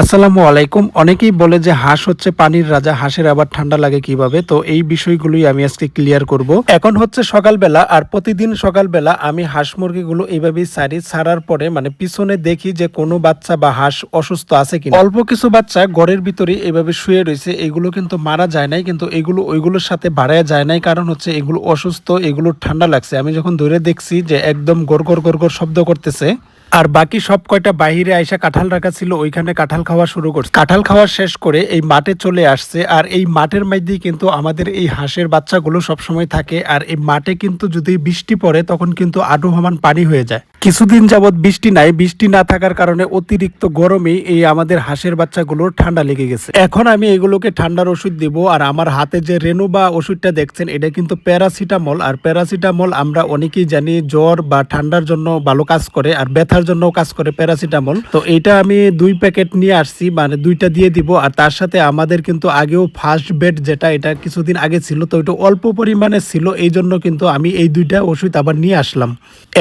আসসালামু আলাইকুম। অনেকেই বলে যে হাঁস হচ্ছে পানির রাজা, হাঁসের আবার ঠান্ডা লাগে কীভাবে? তো এই বিষয়গুলোই আমি আজকে ক্লিয়ার করব। এখন হচ্ছে সকালবেলা আর প্রতিদিন সকালবেলা আমি হাঁস মুরগিগুলো এইভাবেই সারি ছাড়ার পরে মানে পিছনে দেখি যে কোনো বাচ্চা বা হাঁস অসুস্থ আছে কিনা। অল্প কিছু বাচ্চা ঘরের ভিতরে এইভাবে শুয়ে রয়েছে, এগুলো কিন্তু মারা যায় নাই, কিন্তু এগুলো, ওইগুলোর সাথে বাড়ায় যায় নাই, কারণ হচ্ছে এগুলো অসুস্থ, এগুলো ঠান্ডা লাগছে। আমি যখন ধরে দেখছি যে একদম গড় গড় গড় শব্দ করতেছে আর বাকি সব কয়টা বাহিরে আইসা কাঁঠাল রাখা ছিল, ওইখানে কাঁঠাল খাওয়া শুরু করছে। কাঁঠাল খাওয়া শেষ করে এই মাঠে চলে আসছে, আর এই মাঠের মধ্যেই কিন্তু আমাদের এই হাঁসের বাচ্চাগুলো সবসময় থাকে, আর এই মাঠে কিন্তু যদি বৃষ্টি পড়ে তখন কিন্তু আডু সমান পানি হয়ে যায়। কিছুদিন যাবৎ বৃষ্টি নাই। বৃষ্টি না থাকার কারণে অতিরিক্ত গরমে এই আমাদের হাঁসের বাচ্চাগুলোর ঠান্ডা লেগে গেছে। এখন আমি এগুলোকে ঠান্ডার ওষুধ দিব আর আমার হাতে যে রেনু বা ওষুধটা দেখছেন, এটা কিন্তু প্যারাসিটামল। আর প্যারাসিটামল আমরা অনেকেই জানি জ্বর বা ঠান্ডার জন্য ভালো কাজ করে আর ব্যথার জন্য কাজ করে প্যারাসিটামল। তো এটা আমি দুই প্যাকেট নিয়ে আসছি মানে দুইটা দিয়ে দিব। আর তার সাথে আমাদের কিন্তু আগেও ফার্স্ট বেড যেটা, এটা কিছুদিন আগে ছিল, তো এটা অল্প পরিমাণে ছিল। এই জন্য কিন্তু আমি এই দুইটা ওষুধ আবার নিয়ে আসলাম।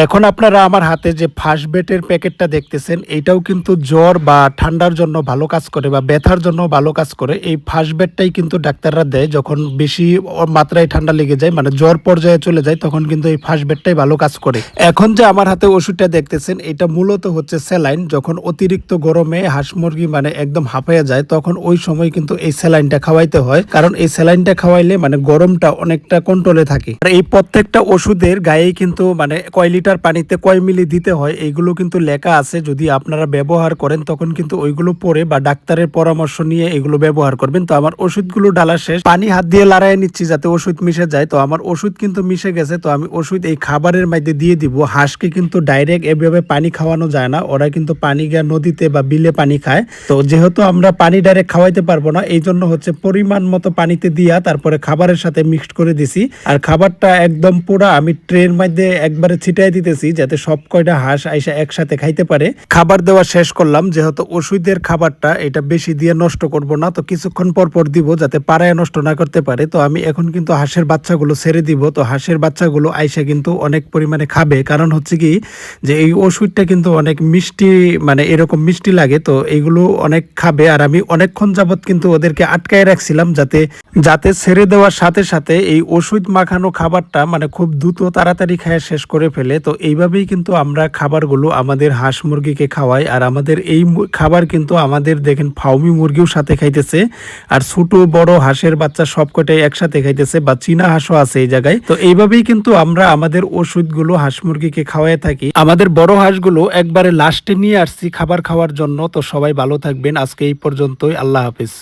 এখন আপনারা আমার হাতে যে ফার্স্ট বেডের প্যাকেটটা দেখতেছেন, এটাও কিন্তু জ্বর বা ঠান্ডার জন্য ভালো কাজ করে বা ব্যথার জন্য ভালো কাজ করে। এই ফার্স্ট বেডটাই কিন্তু ডাক্তাররা দেয়, যখন বেশি মাত্রায় ঠান্ডা লেগে যায় মানে জ্বর পর্যায়ে চলে যায়, তখন কিন্তু এই ফার্স্ট বেডটাই ভালো কাজ করে। এখন যে আমার হাতে ওষুধটা দেখতেছেন, এটা মূলত হচ্ছে স্যালাইন। যখন অতিরিক্ত গরমে হাঁস মুরগি মানে একদম হাঁপাইয়া যায়, তখন ওই সময় কিন্তু এই স্যালাইনটা খাওয়াইতে হয়। কারণ এই স্যালাইনটা খাওয়াইলে মানে গরমটা অনেকটা কন্ট্রোলে থাকে। আর এই প্রত্যেকটা ওষুধের গায়ে কিন্তু মানে কয় লিটার পানিতে কয় মিলি দিতে হয় এইগুলো কিন্তু লেখা আছে, যদি আপনারা ব্যবহার করেন, তখন কিন্তু ওইগুলো পরে বা ডাক্তারের পরামর্শ নিয়ে এগুলো ব্যবহার করবেন। তো আমার ওষুধগুলো ডালা শেষ। পানি হাত দিয়ে লড়াই নিচ্ছি যাতে ওষুধ মিশে যায়। তো আমার ওষুধ কিন্তু মিশে গেছে, তো আমি ওষুধ এই খাবারের মধ্যে দিয়ে দিব। হাঁসকে কিন্তু ডাইরেক্ট এভাবে পানি খাওয়ানো যায় না। ওরা কিন্তু পানি গিয়ে নদীতে বা বিলে পানি খায়। তো যেহেতু আমরা পানি ডাইরেক্ট খাওয়াইতে পারব না এই জন্য হচ্ছে পরিমাণ মতো পানিতে দিয়া তারপরে খাবারের সাথে মিক্সড করে দিছি। আর খাবারটা একদম পুরা আমি ট্রের মধ্যে একবারে ছিটাই দিতেছি, যাতে সব কয়টা হাঁস আইসা একসাথে খাইতে পারে। খাবার দেওয়া শেষ করলাম, যেহেতু ওষুধের খাবারটা এটা বেশি দিয়ে নষ্ট করব না, তো কিছুক্ষণ পর পর দিব যাতে পাড়ায় নষ্ট না করতে পারে। তো আমি এখন কিন্তু হাঁসের বাচ্চাগুলো ছেড়ে দিব, তো হাঁসের বাচ্চাগুলো আইসা কিন্তু অনেক পরিমাণে খাবে। কারণ হচ্ছে কি যে এই ওষুধটা কিন্তু অনেক মিষ্টি মানে এরকম মিষ্টি লাগে, তো এইগুলো অনেক খাবে। আর আমি অনেকক্ষণ যাবত কিন্তু ওদেরকে আটকায় রাখছিলাম যাতে যাতে ছেড়ে দেওয়ার সাথে সাথে এই ওষুধ মাখানো খাবারটা মানে খুব দ্রুত তাড়াতাড়ি খায় শেষ করে ফেলে। তো এইভাবেই কিন্তু আমরা খাবারগুলো আমাদের হাঁস মুরগিকে খাওয়াই, আর আমাদের এই খাবার কিন্তু আমাদের দেখেন ফাউমি মুরগিও সাথে খাইতেছে, আর ছোট বড় হাঁসের বাচ্চা সবকটাই একসাথে খাইতেছে, বা চীনা হাঁসও আছে এই জায়গায়। তো এইভাবেই কিন্তু আমরা আমাদের ওষুধগুলো হাঁস মুরগিকে খাওয়াই থাকি। আমাদের বড় হাঁসগুলো একবারে লাস্টে নিয়ে আসছি খাবার খাওয়ার জন্য। তো সবাই ভালো থাকবেন। আজকে এই পর্যন্তই। আল্লাহ হাফিজ।